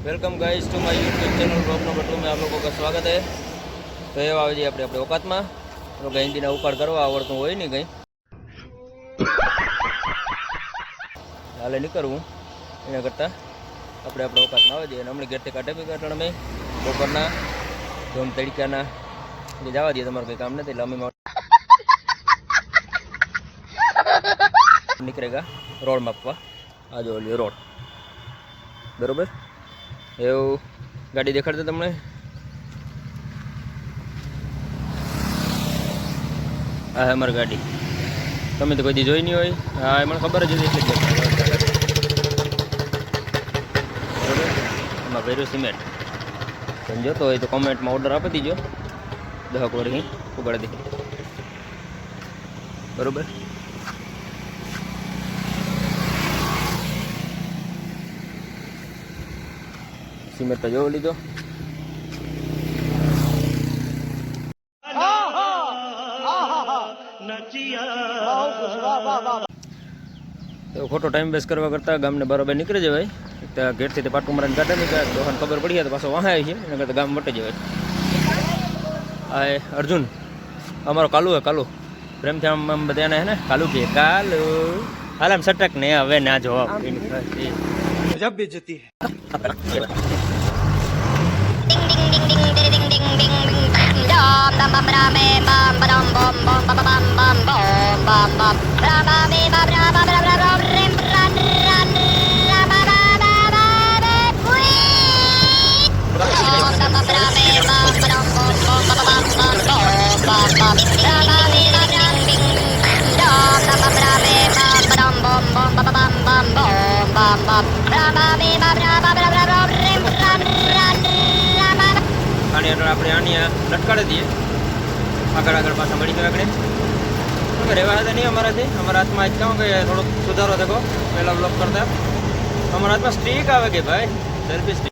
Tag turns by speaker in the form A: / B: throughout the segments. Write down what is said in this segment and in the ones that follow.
A: welcome guys to my YouTube channel blog number two में आप लोगों का स्वागत है તો એવા આવે છે આપણે આપણે ઓકાતમાં તો કંઈ હિન્દીના ઉપાડ કરવા આવડતું હોય નહીં કંઈ હાલે નીકળવું એના કરતાં આપણે આપણે ઓકાતમાં આવે છે અને હમણાં ઘેરથી કાઢે બી કાઢણ અમે બપોરના જોમ તડકાના એટલે જવા દઈએ તમારું કંઈ કામ નથી એટલે અમે નીકળેગા રોડ માપવા આ જો ઓલી રોડ બરોબર એવું. ગાડી દેખાડતા તમને. આ હે અમારી ગાડી. તમે તો કોઈ જોઈ નહીં હોય. હા, એ મને ખબર જ હતી બરોબર એમાં ભેરું સિમેન્ટ. સમજો જોતો હોય તો કોમેન્ટમાં ઓર્ડર આપી દીજો. દહક વર્ષ ઉગાડી દે. બરોબર? સિમેર જોવો લીધો ખોટો ટાઈમ વેસ્ટ કરવા કરતા ગામને બરાબર નીકળી જવાય. ત્યાં તો ઘેરથી પાટું મારા ગાડા નીકળ્યા દોહાને ખબર પડી જાય તો પાછો વહાય છે એના કરતાં ગામ મટી જવાય. એ અર્જુન અમારો કાલુ હે કાલુ. પ્રેમથી આમ આમ બધાને હે ને કાલુ કે કાલુ. હાલ આમ સટક ને હવે ના જવાબ.
B: જબ
A: બેજતી હેઠળ આપણે આની લટકાડી દઈએ. આગળ આગળ પાછા મળીશું આગળ. રહેવા હતા નહીં અમારાથી. અમારા હાથમાં જ કહું કે થોડોક સુધારો થકો પહેલાં બ્લોક કરતા. અમારા હાથમાં સ્ટીક આવે કે ભાઈ? સેલ્ફી સ્ટીક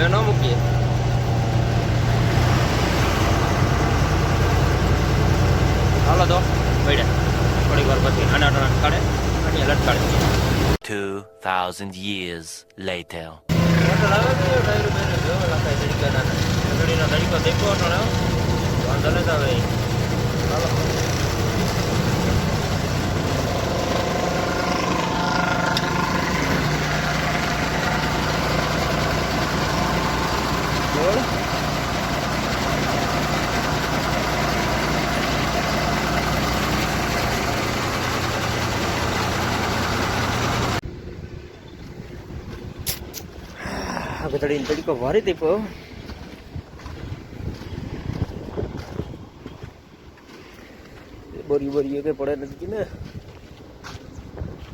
A: એ ન મૂકીએ. હાલો તો પડ્યા. થોડીક વાર પછી આના ટણા કાઢે અને લટકાડે.
C: 2000 years later.
A: હોટલ આવે કે ડાયરું બેરું જોવે લાખાય તરીકે ના ઘડીનો તરીકો દેખો અટાણે વાંધો નથી આવે હાલો ತಡಿ ತಡಿಕೋ ಭಾರಿ ತೈಪು બોરી બોરી કંઈ પડે નથી ને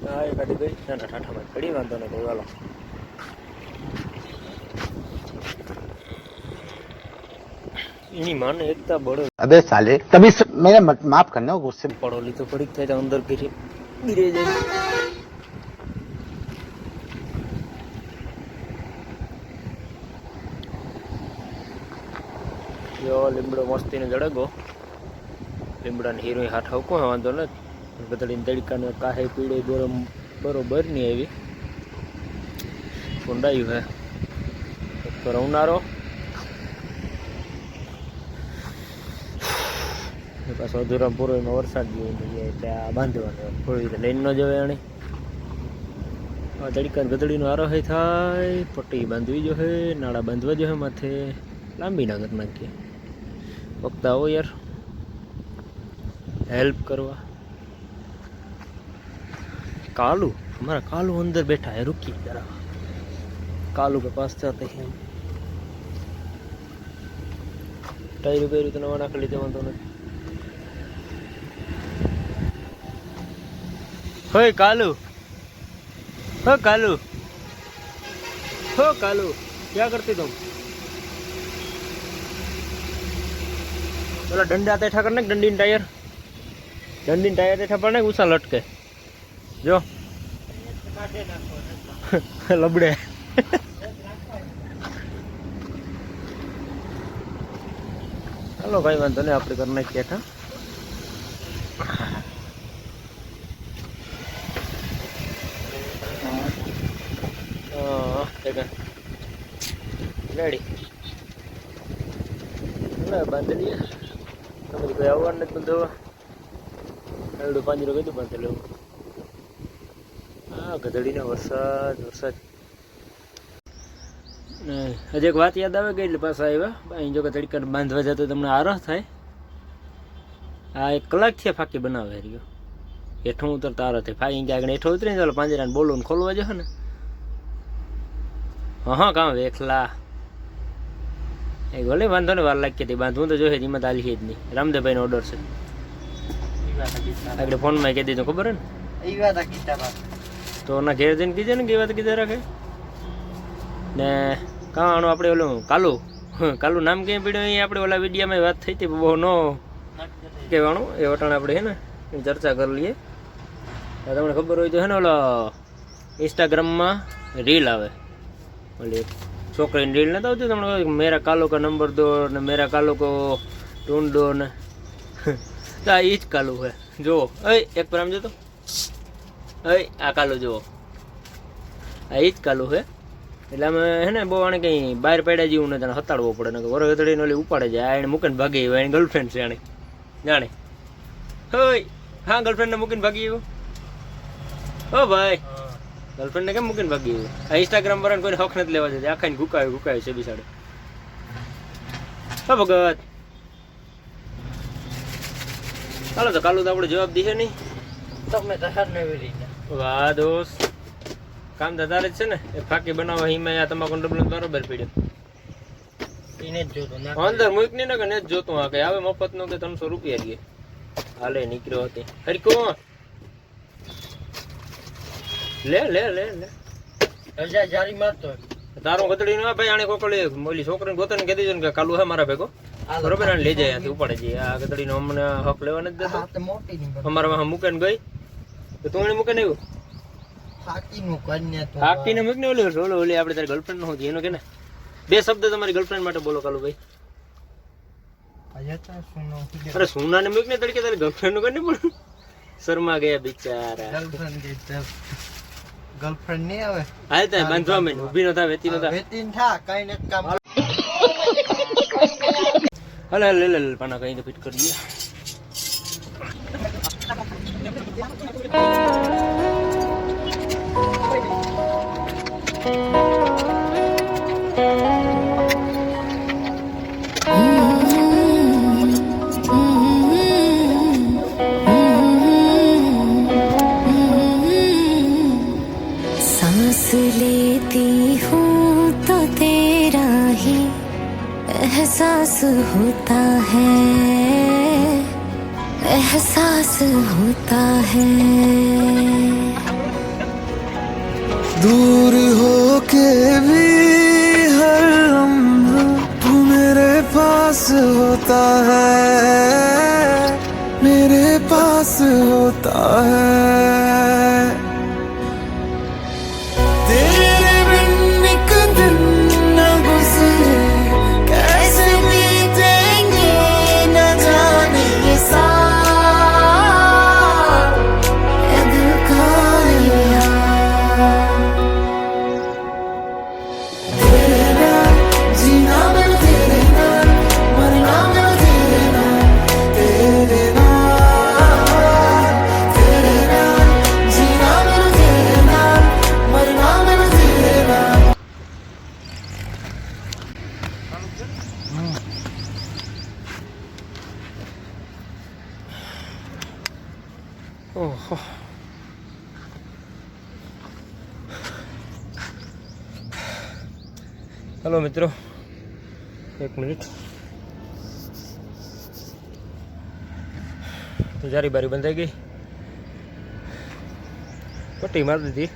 A: હા એ કાઢી ગઈ ના ના ઠાઠામાં પડી વાંધો નહીં ચાલો એની માને એકતા બળો
D: અબે સાલે તભી મેને માફ કરના ગુસ્સે
A: પડોલી તો પડી થાય અંદર ગીરે ગીરે જાય જો લીમડો મસ્તીને જડગો. લીમડાને હીરો હાથ હવકો વાંધો ને બદલીને તડકાને કાહે પીળે ગરમ બરોબર નહીં આવી. ફૂંડાયું હે. તો રવનારો. પાછો અધૂરા પૂરો વરસાદ જેવું એટલે આ બાંધવાનું થોડી રીતે લઈને ન જવાય એની આ તડકા ગધડીનો આરોહય થાય, પટ્ટી બાંધવી જોઈએ નાળા બાંધવા જોઈએ માથે. લાંબી ના કરી નાખીએ. વખત આવો યાર હેલ્પ કરવા કાલુ અમારા કાલુ અંદર બેઠા હે રૂકી જરા કાલુ કે પાસ થતે હે ટાયરું બેરું તો નવા નાખી લીધે વાંધો નથી होय कालू हो कालू हो कालू क्या करते तुम પેલા દંડા તેઠા કર ને દંડીન ટાયર. દંડીન ટાયર તેઠા પર ને ઉછા લટકે. જો. લબડે. ચાલો ભાઈ, વાંધો નહીં, આપણે કરી નાખીએ ઠા. રેડી. બાંધી લઈએ કોઈ આવવાનું નથી બંધવા એવડું પાંજરો કીધું બાંધી લેવું હા ગધડીનો વરસાદ વરસાદ. ને હજી એક વાત યાદ આવે ગઈ એટલે પાછા આવ્યા? અહીં જો કે બાંધવા જતો તમને આરસ થાય. આ એક કલાક છે ફાકી બનાવે રહ્યો. હેઠું ઉતરતા આરો થાય. ફાકી આગળ હેઠો ઉતરીને ચાલો પાંજરાને બોલવું ખોલવા જશે ને. હા હા કામ એકલા એ ભલે વાંધો ને વાર લાગી હતી બાંધવું તો જોઈએ એમાં તાલી જ નહીં. રામદેવભાઈનો ઓર્ડર છે. આપણે ફોનમાં કહી દીધું ખબર ને? તો એના ઘેર જઈને કીધે ને કે વાત કીધે રાખે. ને કાવાનું આપણે ઓલું કાલુ કાલુ નામ ક્યાંય પીડ્યું? એ આપણે ઓલા વિડીયામાં વાત થઈ હતી બહુ નો કહેવાનું એ વટાણ આપણે હે ને ચર્ચા કરી લઈએ. તમને ખબર હોય તો હે ને ઓલો ઇન્સ્ટાગ્રામમાં રીલ આવે. ઓલી છોકરીની રીલ નથી આવતી તમને? મેરા કાલો નંબર દો ને મેરા કાલો કો દો ને. તો આ ઈ જ કાલુ હે જુઓ. અય, એક પર આમ જતો. અય, આ કાલુ જુઓ. આ ઈ જ કાલુ હે એટલે અમે હે ને, બહુ આને કંઈ બહાર પડ્યા જેવું તને હતાડવો પડે. ને વરો હતડીને ઓલી ઉપાડે જાય આ એને મૂકીને ભાગી એની ગર્લફ્રેન્ડ છે એને જાણે. હોય, હા ગર્લફ્રેન્ડને મૂકીને ભાગી આવ્યો. ઓ ભાઈ. ગર્લફ્રેન્ડને કેમ મૂકીને ભાગી ગયું? આ ઇન્સ્ટાગ્રામ પર કોઈ હક નથી લેવા જતી આખાને ગુકાયો ગુકાયો છે બિસાડે હા ભગત. ચાલો તો કાલુ તો આપણે જવાબ દીશે નહીં.
E: તમે તો હાર નવી રીતે.
A: વાહ દોસ્ત. કામ તો તારે જ છે ને. એ ફાકી બનાવવા હિમાં આ તમાકુ ડબલો બરોબર પીડ્યો.
E: એને જ જોતો ના
A: અંદર મુક ને કે ને જ જોતું આ કઈ આવે મફત નો કે ત્રણસો રૂપિયા લઈએ હાલે નીકળ્યો હતી. હરકો લે લે લે લે.
E: રજા જારી મારતો
A: તારો ગતડી નો ભાઈ આને કોકળી ઓલી છોકરીને ગોતને કહી દેજો ને કે કાલુ હે મારા ભેગો. બરોબર આને લઈ જાય આથી ઉપાડે જઈએ. આ ગતડીનો અમને હક લેવા નથી દેતો.
E: ની
A: અમારા વાહ મૂકીને ગઈ. તો તું એને મૂકીને આવ્યું?
E: ફાકી કન્યા તો
A: હાકીને મૂક ને ઓલી ઓલી ઓલી આપણે તારી ગર્લફ્રેન્ડ નો હતી એનો કે ને? બે શબ્દ તમારી ગર્લફ્રેન્ડ માટે બોલો કાલુ ભાઈ.
E: સુનો
A: અરે સોનાને મૂક ને તડકે તારી ગર્લફ્રેન્ડનું કરીને પણ શર્મા ગયા બિચારા.
E: ગર્લફ્રેન્ડ નહીં આવે?
A: હાલ તાય બાંધવા મેં ઊભી નતા વેતી નતા
E: વેતી થા. કઈ ને કામ
A: હલે હાલ લે લે પાના કઈ ફિટ કરી દઈએ
F: सांस होता है, एहसास होता है।
B: दूर हो के भी हर तू मेरे पास होता है, मेरे पास होता है।
A: ઓહો. હલો મિત્રો. એક મિનિટ. તો જારી બારી બંધાઈ ગઈ. પટ્ટી મારી દીધી.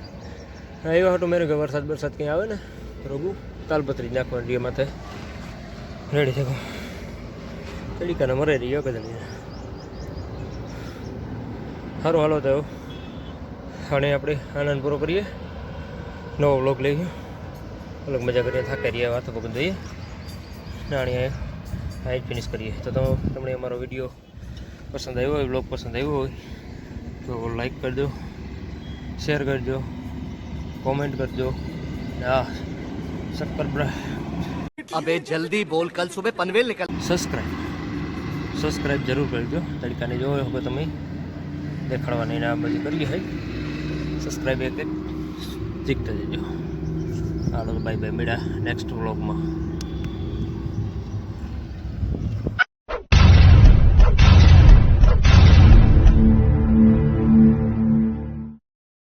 A: એવા હતું મેરે કે વરસાદ વરસાદ કંઈ આવે ને, રોગુ, તાલપત્રી નાખવાની માથે. રેડી થયો તડીકાને મરે રહ્યો કદાચ સારું હાલો થયો અને આપણે આનંદ પૂરો કરીએ. નવો બ્લોગ લઈએ અલગ મજા કરીએ થાકી રહીએ વાત પગન જોઈએ નાણીએ આ જ ફિનિશ કરીએ. તો તમને અમારો વીડિયો પસંદ આવ્યો હોય બ્લોગ પસંદ આવ્યો હોય તો લાઈક કરજો શેર કરજો કોમેન્ટ કરજો હા સબસ્ક્રાઈબ
G: અબે જલ્દી બોલ કલ સુબહ પનવેલ નિકલ
A: સબસ્ક્રાઇબ સબસ્ક્રાઇબ જરૂર કરજો. તડકાને જોયો હવે તમે. દેખાડવાની ને આ બધી કરીએ હોય સબસ્ક્રાઈબ એક શીખતા જજો. હાલો બાય બાય મેળા નેક્સ્ટ વ્લોગમાં